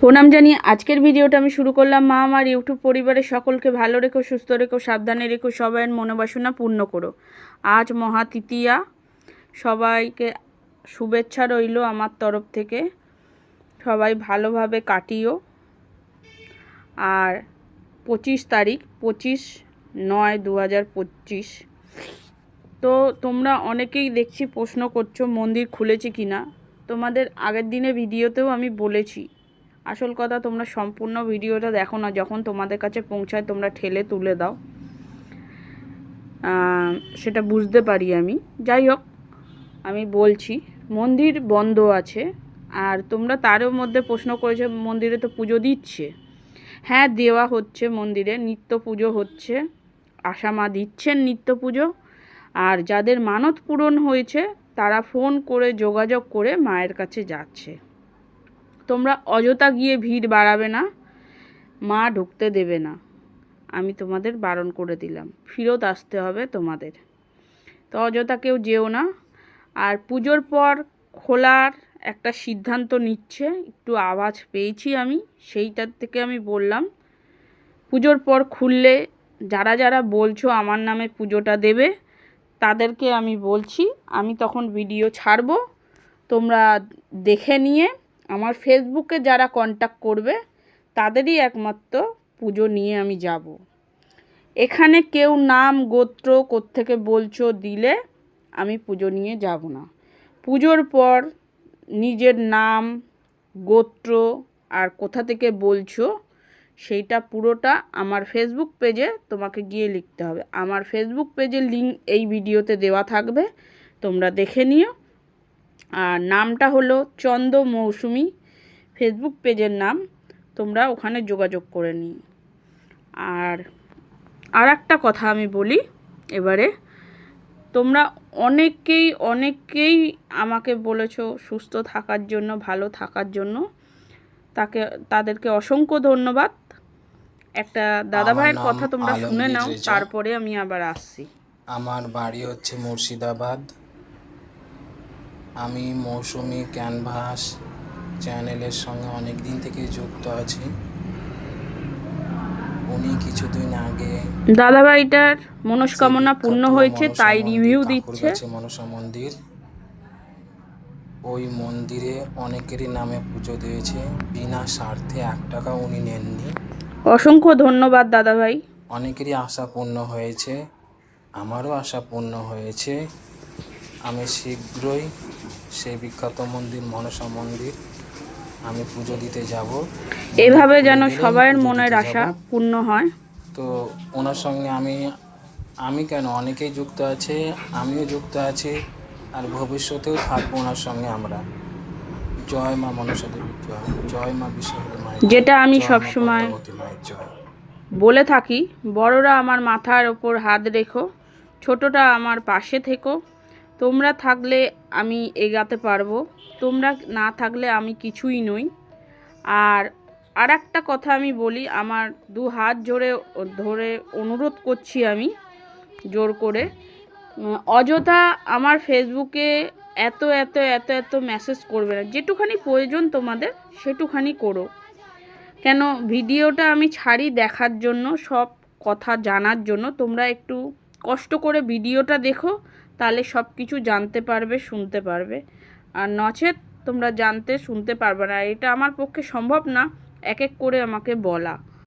প্রণাম জানিয়ে আজকের ভিডিওটা আমি শুরু করলাম। মা, আমার ইউটিউব পরিবারের সকলকে ভালো রেখো, সুস্থ রেখো, সাবধানে রেখো, সবাইয়ের মনোবাসনা পূর্ণ করো। আজ মহা তৃতীয়া সবাইকে শুভেচ্ছা রইল আমার তরফ থেকে। সবাই ভালোভাবে কাটিও। আর পঁচিশ তারিখ, পঁচিশ নয় দু পঁচিশ। তো তোমরা অনেকেই দেখছি প্রশ্ন করছ, মন্দির খুলেছে কি না তোমাদের আগের দিনে ভিডিওতেও আমি বলেছি। আসল কথা তোমরা সম্পূর্ণ ভিডিওটা দেখো না, যখন তোমাদের কাছে পৌঁছায় তোমরা ঠেলে তুলে দাও। সেটা বুঝতে পারি আমি। যাই হোক, আমি বলছি, মন্দির বন্ধ আছে, আর তোমরা তারও মধ্যে প্রশ্ন করেছ, মন্দিরে তো পুজো দিচ্ছে। হ্যাঁ দেওয়া হচ্ছে মন্দিরে, নিত্য পুজো হচ্ছে আশামা দিচ্ছেন নিত্য পুজো। আর যাদের মানত পূরণ হয়েছে, তারা ফোন করে যোগাযোগ করে মায়ের কাছে যাচ্ছে। তোমরা অযথা গিয়ে ভিড় বাড়াবে না। মা ঢুকতে দেবে না। আমি তোমাদের বারণ করে দিলাম। ফেরত আসতে হবে তোমাদের। তো অযথা কেউ যেও না। আর পুজোর পর খোলার একটা সিদ্ধান্ত নিচ্ছে। একটু আওয়াজ পেয়েছি আমি, সেইটার থেকে আমি বললাম, পুজোর পর খুললে যারা যারা বলছো আমার নামে পুজোটা দেবে, তাদেরকে আমি বলছি, আমি তখন ভিডিও ছাড়বো। তোমরা দেখে নিয়ে আমার ফেসবুকে যারা কন্ট্যাক্ট করবে, তাদেরই একমাত্র পুজো নিয়ে আমি যাব। এখানে কেউ নাম, গোত্র কোত্থেকে বলছো দিলে আমি পুজো নিয়ে যাব না। পুজোর পর নিজের নাম, গোত্র আর কোথা থেকে বলছো, সেইটা পুরোটা আমার ফেসবুক পেজে তোমাকে গিয়ে লিখতে হবে। আমার ফেসবুক পেজের লিঙ্ক এই ভিডিওতে দেওয়া থাকবে, তোমরা দেখে নিও। আর নামটা হলো চন্দ মৌসুমি। ফেসবুক পেজের নাম তোমরা ওখানে যোগাযোগ করে নিই আর আর একটা কথা আমি বলি এবারে তোমরা অনেকেই অনেকেই আমাকে বলেছ সুস্থ থাকার জন্য ভালো থাকার জন্য। তাকে তাদেরকে অসংখ্য ধন্যবাদ। একটা দাদা ভাইয়ের কথা তোমরা শুনে নাও তারপরে আমি আবার আসছি। আমার বাড়ি হচ্ছে মুর্শিদাবাদ। আমি মৌসুমি ক্যানভাস চ্যানেলের সঙ্গে অনেক দিন থেকে যুক্ত আছি। উনি কিছুদিন আগে দাদা ভাইটার মনস্কামনা পূর্ণ হয়েছে তাই রিভিউ দিচ্ছে। মনসা মন্দির ওই মন্দিরে অনেকেরই নামে পুজো দিয়েছে। বিনা স্বার্থে এক টাকা উনি নেননি। অসংখ্য ধন্যবাদ দাদা ভাই অনেকেরই আশা পূর্ণ হয়েছে আমারও আশা পূর্ণ হয়েছে। আমি শীঘ্রই সেই বিখ্যাত মন্দির মনসা মন্দির আমি পুজো দিতে যাব। এভাবে যেন পুজো মনের আশা পূর্ণ হয়। তো ওনার সঙ্গে আমি আমি কেন অনেকেই যুক্ত আছে আমিও যুক্ত আছি আর ভবিষ্যতেও থাকব ওনার সঙ্গে আমরা। জয় মা মনসা দেবীর জয় জয় মা জয়, যেটা আমি সবসময় বলে থাকি বড়রা আমার মাথার ওপর হাত রেখো ছোটটা আমার পাশে থেকো তোমরা থাকলে আমি এগাতে পারব, তোমরা না থাকলে আমি কিছুই নই। আর আর একটা কথা আমি বলি, আমার দু হাত জোরে, ধরে অনুরোধ করছি আমি জোর করে। অযথা আমার ফেসবুকে এত এত এত এত মেসেজ করবে না। যেটুখানি প্রয়োজন তোমাদের, সেটুখানি করো। কেন, ভিডিওটা আমি ছাড়ি দেখার জন্য, সব কথা জানার জন্য। তোমরা একটু কষ্ট করে ভিডিওটা দেখো তাহলে সব কিছু জানতে পারবে, শুনতে পারবে। আর নচেত তোমরা জানতে, শুনতে পারবে না। এটা আমার পক্ষে সম্ভব না, এক এক করে আমাকে বলা।